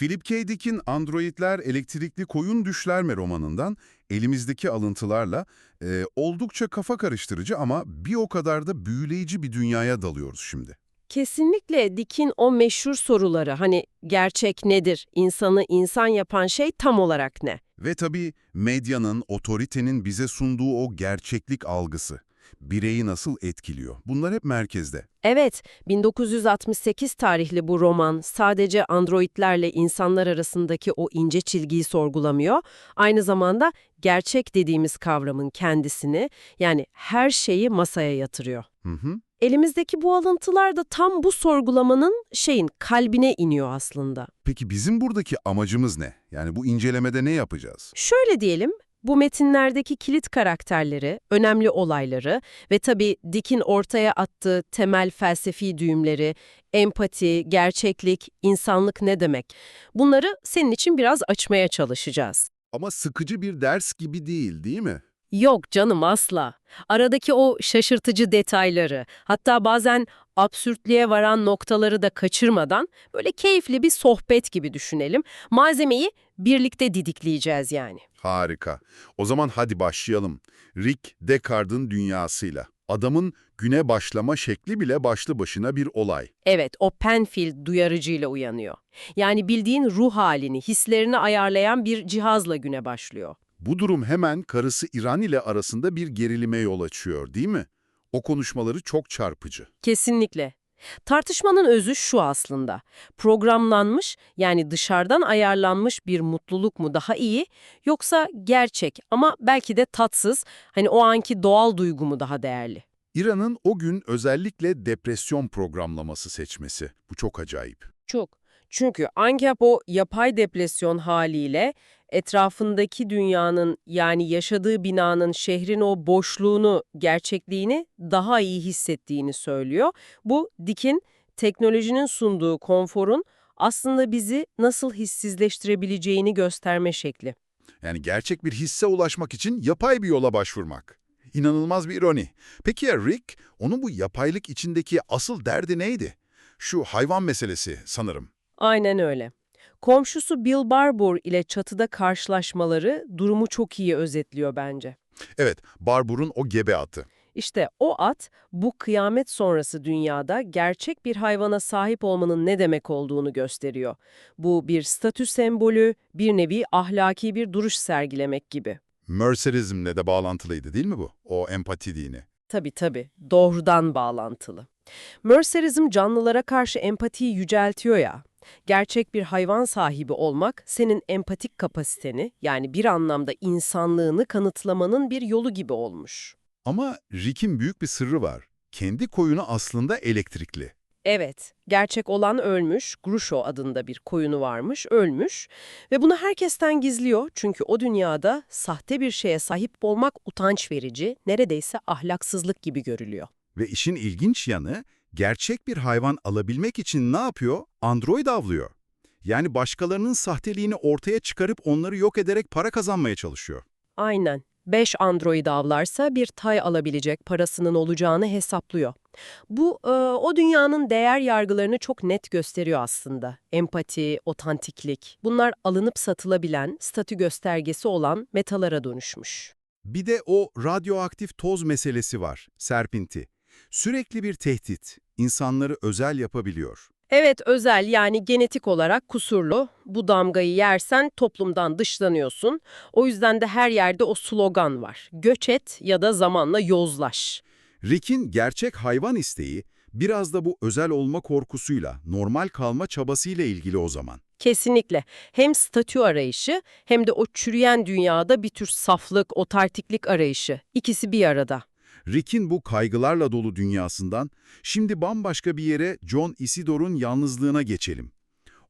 Philip K. Dick'in Androidler Elektrikli Koyun Düşlerme romanından elimizdeki alıntılarla e, oldukça kafa karıştırıcı ama bir o kadar da büyüleyici bir dünyaya dalıyoruz şimdi. Kesinlikle Dick'in o meşhur soruları hani gerçek nedir, insanı insan yapan şey tam olarak ne? Ve tabii medyanın, otoritenin bize sunduğu o gerçeklik algısı. Bireyi nasıl etkiliyor? Bunlar hep merkezde. Evet, 1968 tarihli bu roman sadece androidlerle insanlar arasındaki o ince çizgiyi sorgulamıyor, aynı zamanda gerçek dediğimiz kavramın kendisini, yani her şeyi masaya yatırıyor. Hı hı. Elimizdeki bu alıntılar da tam bu sorgulamanın şeyin kalbine iniyor aslında. Peki bizim buradaki amacımız ne? Yani bu incelemede ne yapacağız? Şöyle diyelim, bu metinlerdeki kilit karakterleri, önemli olayları ve tabii Dick'in ortaya attığı temel felsefi düğümleri, empati, gerçeklik, insanlık ne demek? Bunları senin için biraz açmaya çalışacağız. Ama sıkıcı bir ders gibi değil, değil mi? Yok canım asla. Aradaki o şaşırtıcı detayları, hatta bazen absürtlüğe varan noktaları da kaçırmadan böyle keyifli bir sohbet gibi düşünelim. Malzemeyi birlikte didikleyeceğiz yani. Harika. O zaman hadi başlayalım. Rick Deckard'ın dünyasıyla. Adamın güne başlama şekli bile başlı başına bir olay. Evet, o Penfield duyarıcıyla uyanıyor. Yani bildiğin ruh halini, hislerini ayarlayan bir cihazla güne başlıyor. Bu durum hemen karısı İran ile arasında bir gerilime yol açıyor, değil mi? O konuşmaları çok çarpıcı. Kesinlikle. Tartışmanın özü şu aslında. Programlanmış yani dışarıdan ayarlanmış bir mutluluk mu daha iyi yoksa gerçek ama belki de tatsız hani o anki doğal duygu mu daha değerli? İran'ın o gün özellikle depresyon programlaması seçmesi. Bu çok acayip. Çok. Çünkü Ankap o yapay depresyon haliyle etrafındaki dünyanın yani yaşadığı binanın şehrin o boşluğunu, gerçekliğini daha iyi hissettiğini söylüyor. Bu Dick'in teknolojinin sunduğu konforun aslında bizi nasıl hissizleştirebileceğini gösterme şekli. Yani gerçek bir hisse ulaşmak için yapay bir yola başvurmak. İnanılmaz bir ironi. Peki ya Rick, onun bu yapaylık içindeki asıl derdi neydi? Şu hayvan meselesi sanırım. Aynen öyle. Komşusu Bill Barbour ile çatıda karşılaşmaları durumu çok iyi özetliyor bence. Evet, Barbur'un o gebe atı. İşte o at, bu kıyamet sonrası dünyada gerçek bir hayvana sahip olmanın ne demek olduğunu gösteriyor. Bu bir statü sembolü, bir nevi ahlaki bir duruş sergilemek gibi. Mercerizmle de bağlantılıydı değil mi bu? O empati dini. Tabii tabii, doğrudan bağlantılı. Mercerizm canlılara karşı empatiyi yüceltiyor ya. Gerçek bir hayvan sahibi olmak, senin empatik kapasiteni, yani bir anlamda insanlığını kanıtlamanın bir yolu gibi olmuş. Ama Rick'in büyük bir sırrı var. Kendi koyunu aslında elektrikli. Evet, gerçek olan ölmüş, Grusho adında bir koyunu varmış, ölmüş ve bunu herkesten gizliyor çünkü o dünyada sahte bir şeye sahip olmak utanç verici, neredeyse ahlaksızlık gibi görülüyor. Ve işin ilginç yanı, gerçek bir hayvan alabilmek için ne yapıyor? Android avlıyor. Yani başkalarının sahteliğini ortaya çıkarıp onları yok ederek para kazanmaya çalışıyor. Aynen. 5 android avlarsa bir tay alabilecek parasının olacağını hesaplıyor. Bu e, o dünyanın değer yargılarını çok net gösteriyor aslında. Empati, otantiklik. Bunlar alınıp satılabilen, statü göstergesi olan metalara dönüşmüş. Bir de o radyoaktif toz meselesi var, serpinti. Sürekli bir tehdit, insanları özel yapabiliyor. Evet özel yani genetik olarak kusurlu. Bu damgayı yersen toplumdan dışlanıyorsun. O yüzden de her yerde o slogan var. Göç et ya da zamanla yozlaş. Rick'in gerçek hayvan isteği biraz da bu özel olma korkusuyla, normal kalma çabasıyla ilgili o zaman. Kesinlikle. Hem statü arayışı hem de o çürüyen dünyada bir tür saflık, otartiklik arayışı. İkisi bir arada. Rick'in bu kaygılarla dolu dünyasından şimdi bambaşka bir yere John Isidore'un yalnızlığına geçelim.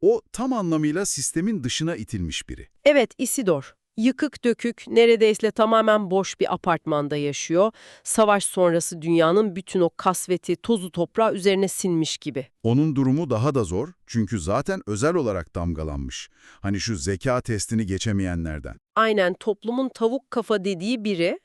O tam anlamıyla sistemin dışına itilmiş biri. Evet Isidor. Yıkık dökük, neredeyse tamamen boş bir apartmanda yaşıyor. Savaş sonrası dünyanın bütün o kasveti, tozu toprağı üzerine sinmiş gibi. Onun durumu daha da zor çünkü zaten özel olarak damgalanmış. Hani şu zeka testini geçemeyenlerden. Aynen toplumun tavuk kafa dediği biri.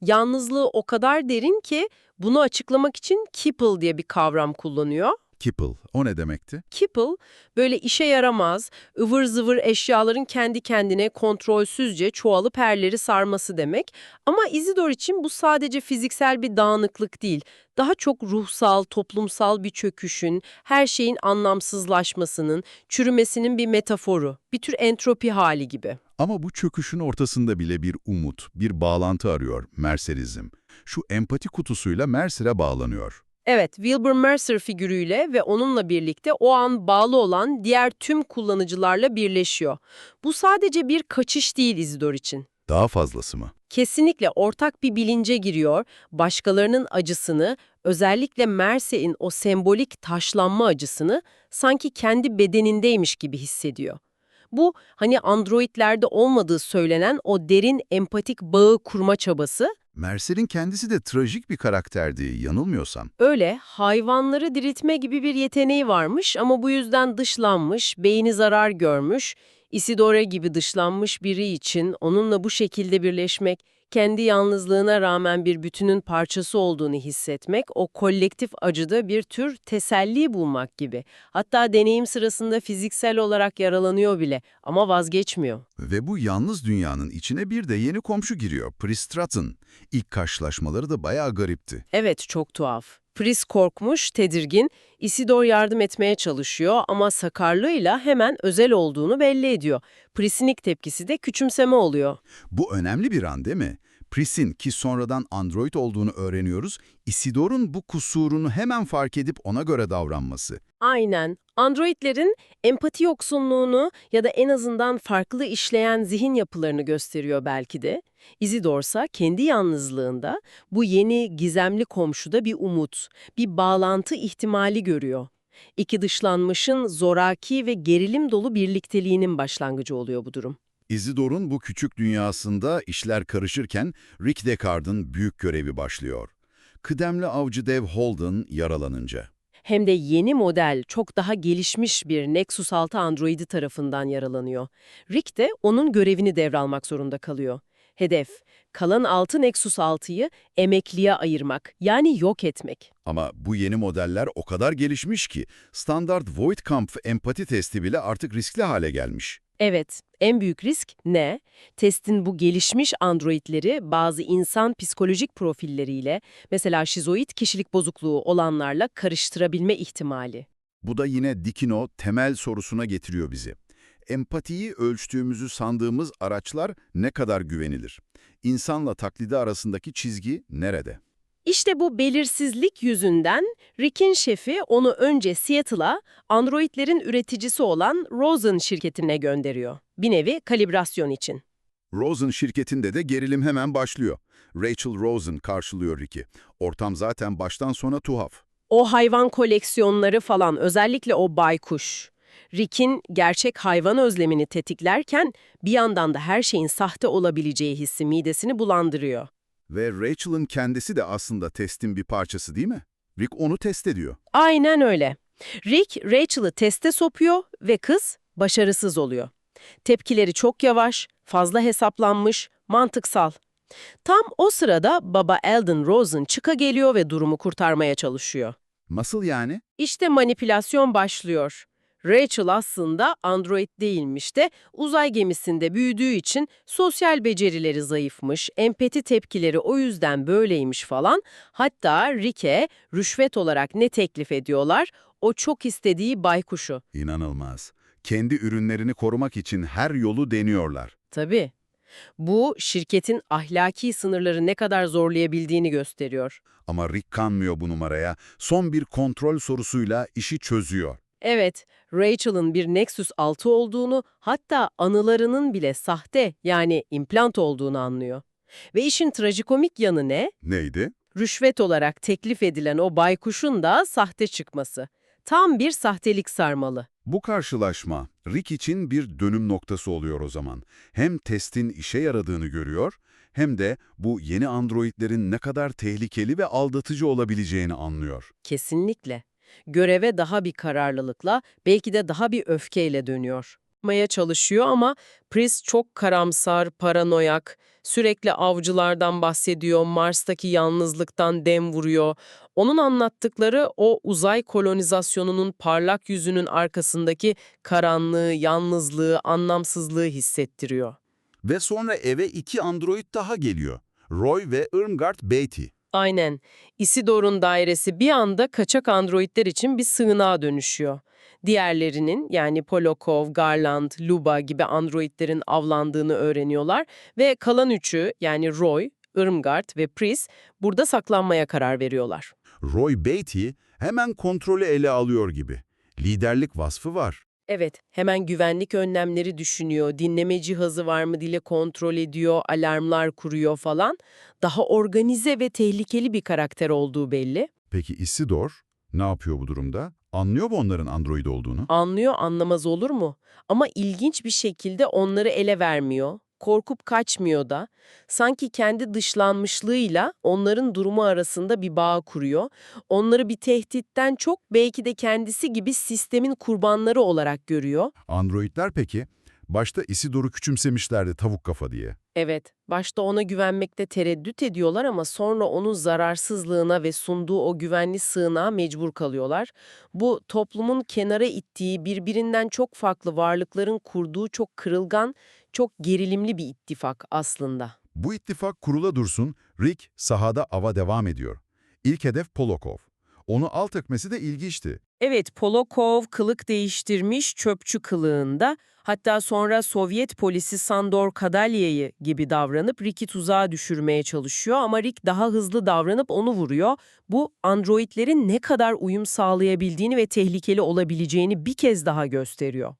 Yalnızlığı o kadar derin ki bunu açıklamak için Kipple diye bir kavram kullanıyor. Kipple, o ne demekti? Kipple böyle işe yaramaz, ıvır zıvır eşyaların kendi kendine kontrolsüzce çoğalıp herleri sarması demek. Ama Isidore için bu sadece fiziksel bir dağınıklık değil. Daha çok ruhsal, toplumsal bir çöküşün, her şeyin anlamsızlaşmasının, çürümesinin bir metaforu. Bir tür entropi hali gibi. Ama bu çöküşün ortasında bile bir umut, bir bağlantı arıyor Mercerizm. Şu empati kutusuyla Mercer'e bağlanıyor. Evet, Wilbur Mercer figürüyle ve onunla birlikte o an bağlı olan diğer tüm kullanıcılarla birleşiyor. Bu sadece bir kaçış değil Isidore için. Daha fazlası mı? Kesinlikle ortak bir bilince giriyor, başkalarının acısını, özellikle Mercer'in o sembolik taşlanma acısını sanki kendi bedenindeymiş gibi hissediyor. Bu hani androidlerde olmadığı söylenen o derin empatik bağı kurma çabası Mercer'in kendisi de trajik bir karakterdi, yanılmıyorsam. Öyle, hayvanları diriltme gibi bir yeteneği varmış ama bu yüzden dışlanmış, beyni zarar görmüş. Isidore gibi dışlanmış biri için onunla bu şekilde birleşmek, kendi yalnızlığına rağmen bir bütünün parçası olduğunu hissetmek, o kolektif acıda bir tür teselli bulmak gibi. Hatta deneyim sırasında fiziksel olarak yaralanıyor bile ama vazgeçmiyor. Ve bu yalnız dünyanın içine bir de yeni komşu giriyor, Pristrat'ın. İlk karşılaşmaları da bayağı garipti. Evet, çok tuhaf. Pris korkmuş, tedirgin, Isidor yardım etmeye çalışıyor ama sakarlığıyla hemen özel olduğunu belli ediyor. Pris'in ilk tepkisi de küçümseme oluyor. Bu önemli bir an değil mi? Pris'in ki sonradan android olduğunu öğreniyoruz, Isidor'un bu kusurunu hemen fark edip ona göre davranması. Aynen. Androidlerin empati yoksunluğunu ya da en azından farklı işleyen zihin yapılarını gösteriyor belki de. Isidor ise kendi yalnızlığında bu yeni gizemli komşuda bir umut, bir bağlantı ihtimali görüyor. İki dışlanmışın zoraki ve gerilim dolu birlikteliğinin başlangıcı oluyor bu durum. Isidor'un bu küçük dünyasında işler karışırken Rick Deckard'ın büyük görevi başlıyor. Kıdemli avcı dev Holden yaralanınca. Hem de yeni model, çok daha gelişmiş bir Nexus 6 androidi tarafından yaralanıyor. Rick de onun görevini devralmak zorunda kalıyor. Hedef, kalan 6 Nexus 6'yı emekliye ayırmak, yani yok etmek. Ama bu yeni modeller o kadar gelişmiş ki standart Voigtkampf empati testi bile artık riskli hale gelmiş. Evet, en büyük risk ne? Testin bu gelişmiş androidleri bazı insan psikolojik profilleriyle, mesela şizoid kişilik bozukluğu olanlarla karıştırabilme ihtimali. Bu da yine Dikino temel sorusuna getiriyor bizi. Empatiyi ölçtüğümüzü sandığımız araçlar ne kadar güvenilir? İnsanla taklidi arasındaki çizgi nerede? İşte bu belirsizlik yüzünden Rick'in şefi onu önce Seattle'a androidlerin üreticisi olan Rosen şirketine gönderiyor. Bir nevi kalibrasyon için. Rosen şirketinde de gerilim hemen başlıyor. Rachel Rosen karşılıyor Rick'i. Ortam zaten baştan sona tuhaf. O hayvan koleksiyonları falan özellikle o baykuş. Rick'in gerçek hayvan özlemini tetiklerken bir yandan da her şeyin sahte olabileceği hissi midesini bulandırıyor. Ve Rachel'ın kendisi de aslında testin bir parçası değil mi? Rick onu test ediyor. Aynen öyle. Rick, Rachel'ı teste sokuyor ve kız başarısız oluyor. Tepkileri çok yavaş, fazla hesaplanmış, mantıksal. Tam o sırada baba Eldon Rosen çıka geliyor ve durumu kurtarmaya çalışıyor. Nasıl yani? İşte manipülasyon başlıyor. Rachel aslında android değilmiş de uzay gemisinde büyüdüğü için sosyal becerileri zayıfmış, empati tepkileri o yüzden böyleymiş falan. Hatta Rick'e rüşvet olarak ne teklif ediyorlar? O çok istediği baykuşu. İnanılmaz. Kendi ürünlerini korumak için her yolu deniyorlar. Tabii. Bu şirketin ahlaki sınırları ne kadar zorlayabildiğini gösteriyor. Ama Rick kanmıyor bu numaraya. Son bir kontrol sorusuyla işi çözüyor. Evet, Rachel'ın bir Nexus 6 olduğunu, hatta anılarının bile sahte yani implant olduğunu anlıyor. Ve işin trajikomik yanı ne? Neydi? Rüşvet olarak teklif edilen o baykuşun da sahte çıkması. Tam bir sahtelik sarmalı. Bu karşılaşma Rick için bir dönüm noktası oluyor o zaman. Hem testin işe yaradığını görüyor, hem de bu yeni androidlerin ne kadar tehlikeli ve aldatıcı olabileceğini anlıyor. Kesinlikle. Göreve daha bir kararlılıkla, belki de daha bir öfkeyle dönüyor. Maya çalışıyor ama Pris çok karamsar, paranoyak, Sürekli avcılardan bahsediyor, Mars'taki yalnızlıktan dem vuruyor. Onun anlattıkları o uzay kolonizasyonunun parlak yüzünün arkasındaki karanlığı, yalnızlığı, anlamsızlığı hissettiriyor. Ve sonra eve iki android daha geliyor. Roy ve Irmgard Beatty. Aynen. Isidor'un dairesi bir anda kaçak androidler için bir sığınağa dönüşüyor. Diğerlerinin yani Polokov, Garland, Luba gibi androidlerin avlandığını öğreniyorlar ve kalan üçü yani Roy, Irmgard ve Pris burada saklanmaya karar veriyorlar. Roy Beatty hemen kontrolü ele alıyor gibi. Liderlik vasfı var. Evet, hemen güvenlik önlemleri düşünüyor, dinleme cihazı var mı dile kontrol ediyor, alarmlar kuruyor falan. Daha organize ve tehlikeli bir karakter olduğu belli. Peki Isidor ne yapıyor bu durumda? Anlıyor mu onların android olduğunu? Anlıyor, anlamaz olur mu? Ama ilginç bir şekilde onları ele vermiyor, korkup kaçmıyor da. Sanki kendi dışlanmışlığıyla onların durumu arasında bir bağ kuruyor. Onları bir tehditten çok belki de kendisi gibi sistemin kurbanları olarak görüyor. Androidler peki? Başta Isidor'u küçümsemişlerdi tavuk kafa diye. Evet, başta ona güvenmekte tereddüt ediyorlar ama sonra onun zararsızlığına ve sunduğu o güvenli sığınağa mecbur kalıyorlar. Bu toplumun kenara ittiği, birbirinden çok farklı varlıkların kurduğu çok kırılgan, çok gerilimli bir ittifak aslında. Bu ittifak kurula dursun, Rick sahada ava devam ediyor. İlk hedef Polokov. Onu alt etmesi de ilginçti. Evet, Polokov kılık değiştirmiş çöpçü kılığında, hatta sonra Sovyet polisi Sandor Kadalya'yı gibi davranıp Rick'i tuzağa düşürmeye çalışıyor ama Rick daha hızlı davranıp onu vuruyor. Bu, androidlerin ne kadar uyum sağlayabildiğini ve tehlikeli olabileceğini bir kez daha gösteriyor.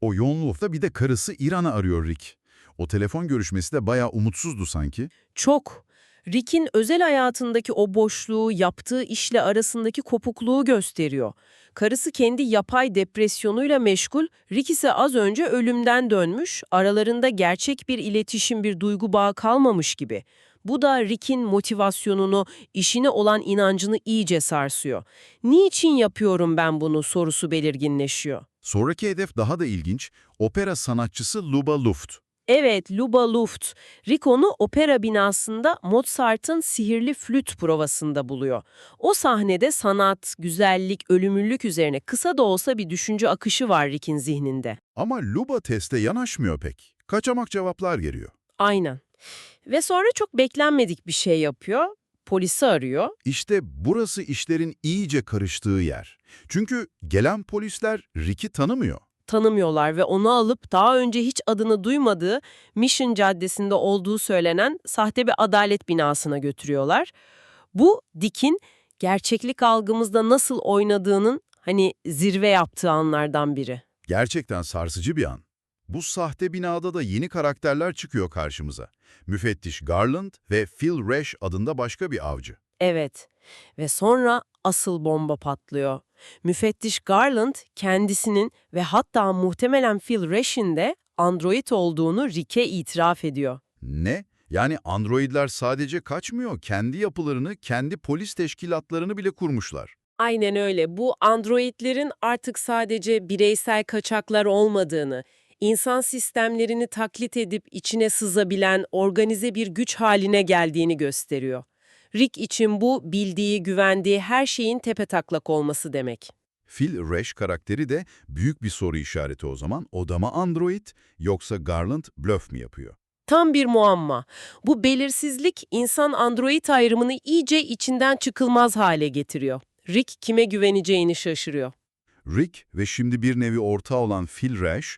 O yoğunlukta bir de karısı İran'ı arıyor Rick. O telefon görüşmesi de bayağı umutsuzdu sanki. Çok. Rick'in özel hayatındaki o boşluğu, yaptığı işle arasındaki kopukluğu gösteriyor. Karısı kendi yapay depresyonuyla meşgul, Rick ise az önce ölümden dönmüş, aralarında gerçek bir iletişim, bir duygu bağı kalmamış gibi. Bu da Rick'in motivasyonunu, işine olan inancını iyice sarsıyor. Niçin yapıyorum ben bunu sorusu belirginleşiyor. Sonraki hedef daha da ilginç, opera sanatçısı Luba Luft. Evet, Luba Luft. Rick onu opera binasında Mozart'ın sihirli flüt provasında buluyor. O sahnede sanat, güzellik, ölümlülük üzerine kısa da olsa bir düşünce akışı var Rick'in zihninde. Ama Luba teste yanaşmıyor pek. Kaçamak cevaplar geliyor. Aynen. Ve sonra çok beklenmedik bir şey yapıyor. Polisi arıyor. İşte burası işlerin iyice karıştığı yer. Çünkü gelen polisler Rick'i tanımıyor. Tanımıyorlar ve onu alıp daha önce hiç adını duymadığı Mission Caddesi'nde olduğu söylenen sahte bir adalet binasına götürüyorlar. Bu Dick'in gerçeklik algımızda nasıl oynadığının hani zirve yaptığı anlardan biri. Gerçekten sarsıcı bir an. Bu sahte binada da yeni karakterler çıkıyor karşımıza. Müfettiş Garland ve Phil Resch adında başka bir avcı. Evet ve sonra asıl bomba patlıyor. Müfettiş Garland kendisinin ve hatta muhtemelen Phil Resch'in de android olduğunu Rick'e itiraf ediyor. Ne? Yani androidler sadece kaçmıyor, kendi yapılarını, kendi polis teşkilatlarını bile kurmuşlar. Aynen öyle. Bu androidlerin artık sadece bireysel kaçaklar olmadığını, insan sistemlerini taklit edip içine sızabilen organize bir güç haline geldiğini gösteriyor. Rick için bu bildiği, güvendiği her şeyin tepetaklak olması demek. Phil Resch karakteri de büyük bir soru işareti o zaman. O da mı android yoksa Garland blöf mi yapıyor? Tam bir muamma. Bu belirsizlik insan-android ayrımını iyice içinden çıkılmaz hale getiriyor. Rick kime güveneceğini şaşırıyor. Rick ve şimdi bir nevi ortağı olan Phil Resch,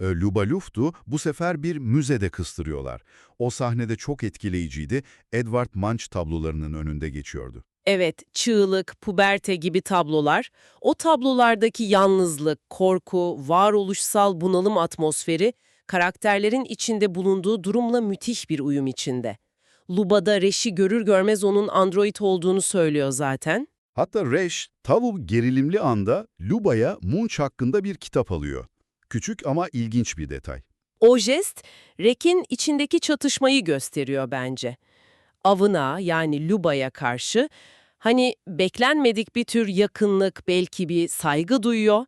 e, Luba Luft'u bu sefer bir müzede kıstırıyorlar. O sahnede çok etkileyiciydi. Edward Munch tablolarının önünde geçiyordu. Evet, çığlık, puberte gibi tablolar, o tablolardaki yalnızlık, korku, varoluşsal bunalım atmosferi, karakterlerin içinde bulunduğu durumla müthiş bir uyum içinde. Luba'da Reş'i görür görmez onun android olduğunu söylüyor zaten. Hatta Resch, tavu gerilimli anda Luba'ya Munch hakkında bir kitap alıyor. Küçük ama ilginç bir detay. O jest, Rek'in içindeki çatışmayı gösteriyor bence. Avına yani Luba'ya karşı hani beklenmedik bir tür yakınlık, belki bir saygı duyuyor.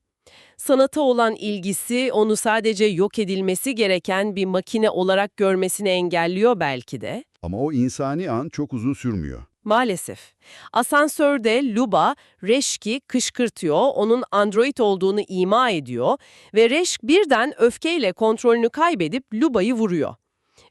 Sanata olan ilgisi onu sadece yok edilmesi gereken bir makine olarak görmesini engelliyor belki de. Ama o insani an çok uzun sürmüyor. Maalesef. Asansörde Luba, Reşk'i kışkırtıyor, onun android olduğunu ima ediyor ve Reşk birden öfkeyle kontrolünü kaybedip Luba'yı vuruyor.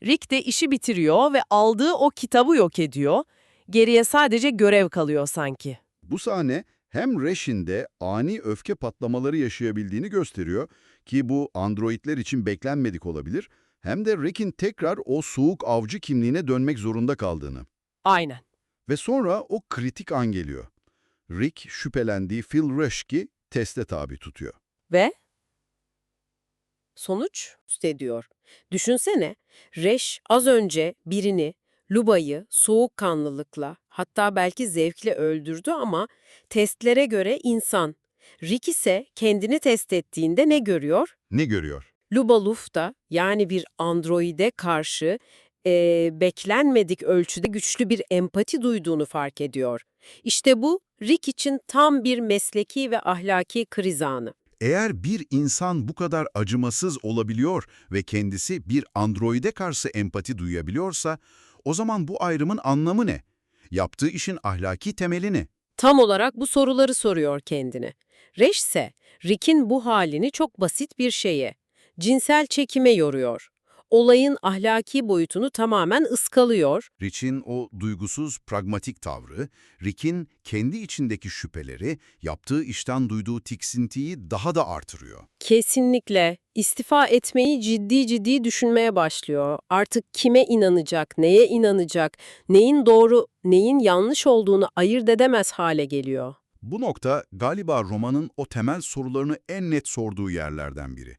Rick de işi bitiriyor ve aldığı o kitabı yok ediyor. Geriye sadece görev kalıyor sanki. Bu sahne hem Rash'in de ani öfke patlamaları yaşayabildiğini gösteriyor ki bu androidler için beklenmedik olabilir, hem de Rick'in tekrar o soğuk avcı kimliğine dönmek zorunda kaldığını. Aynen. Ve sonra o kritik an geliyor. Rick şüphelendiği Phil Rushki teste tabi tutuyor. Ve sonuç ediyor. Düşünsene, Reş az önce birini, Luba'yı soğukkanlılıkla, hatta belki zevkle öldürdü ama testlere göre insan. Rick ise kendini test ettiğinde ne görüyor? Ne görüyor? Luba Luft'a yani bir androide karşı eee, beklenmedik ölçüde güçlü bir empati duyduğunu fark ediyor. İşte bu Rick için tam bir mesleki ve ahlaki kriz anı. Eğer bir insan bu kadar acımasız olabiliyor ve kendisi bir androide karşı empati duyabiliyorsa, o zaman bu ayrımın anlamı ne? Yaptığı işin ahlaki temeli ne? Tam olarak bu soruları soruyor kendine. Reş ise Rick'in bu halini çok basit bir şeye, cinsel çekime yoruyor. Olayın ahlaki boyutunu tamamen ıskalıyor. Rich'in o duygusuz, pragmatik tavrı, Rick'in kendi içindeki şüpheleri, yaptığı işten duyduğu tiksintiyi daha da artırıyor. Kesinlikle istifa etmeyi ciddi ciddi düşünmeye başlıyor. Artık kime inanacak, neye inanacak, neyin doğru, neyin yanlış olduğunu ayırt edemez hale geliyor. Bu nokta galiba romanın o temel sorularını en net sorduğu yerlerden biri.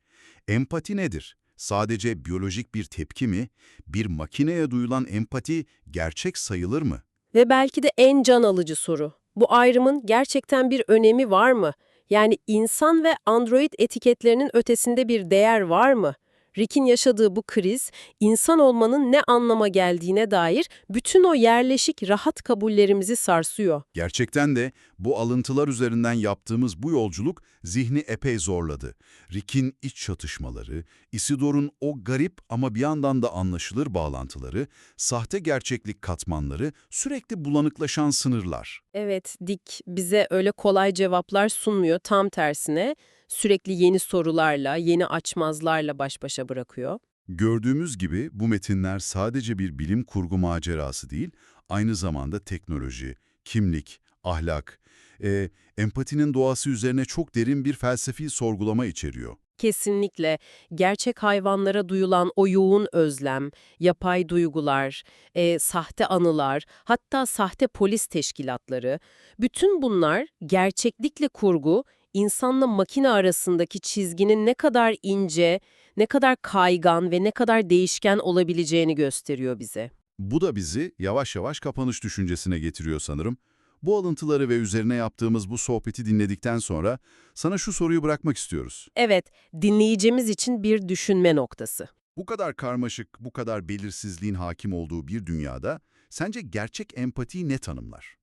Empati nedir? Sadece biyolojik bir tepki mi? Bir makineye duyulan empati gerçek sayılır mı? Ve belki de en can alıcı soru. Bu ayrımın gerçekten bir önemi var mı? Yani insan ve android etiketlerinin ötesinde bir değer var mı? Rick'in yaşadığı bu kriz, insan olmanın ne anlama geldiğine dair bütün o yerleşik rahat kabullerimizi sarsıyor. Gerçekten de bu alıntılar üzerinden yaptığımız bu yolculuk zihni epey zorladı. Rick'in iç çatışmaları, Isidor'un o garip ama bir yandan da anlaşılır bağlantıları, sahte gerçeklik katmanları, sürekli bulanıklaşan sınırlar. Evet, Dick bize öyle kolay cevaplar sunmuyor, tam tersine sürekli yeni sorularla, yeni açmazlarla baş başa bırakıyor. Gördüğümüz gibi bu metinler sadece bir bilim kurgu macerası değil, aynı zamanda teknoloji, kimlik, ahlak, e, empatinin doğası üzerine çok derin bir felsefi sorgulama içeriyor. Kesinlikle gerçek hayvanlara duyulan o yoğun özlem, yapay duygular, e, sahte anılar, hatta sahte polis teşkilatları, bütün bunlar gerçeklikle kurgu, insanla makine arasındaki çizginin ne kadar ince, ne kadar kaygan ve ne kadar değişken olabileceğini gösteriyor bize. Bu da bizi yavaş yavaş kapanış düşüncesine getiriyor sanırım. Bu alıntıları ve üzerine yaptığımız bu sohbeti dinledikten sonra sana şu soruyu bırakmak istiyoruz. Evet, dinleyicimiz için bir düşünme noktası. Bu kadar karmaşık, bu kadar belirsizliğin hakim olduğu bir dünyada sence gerçek empatiyi ne tanımlar?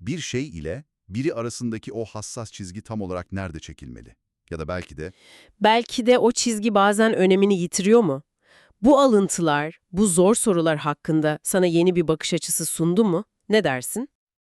Bir şey ile biri arasındaki o hassas çizgi tam olarak nerede çekilmeli? Ya da belki de Belki de o çizgi bazen önemini yitiriyor mu? Bu alıntılar, bu zor sorular hakkında sana yeni bir bakış açısı sundu mu? Ne dersin?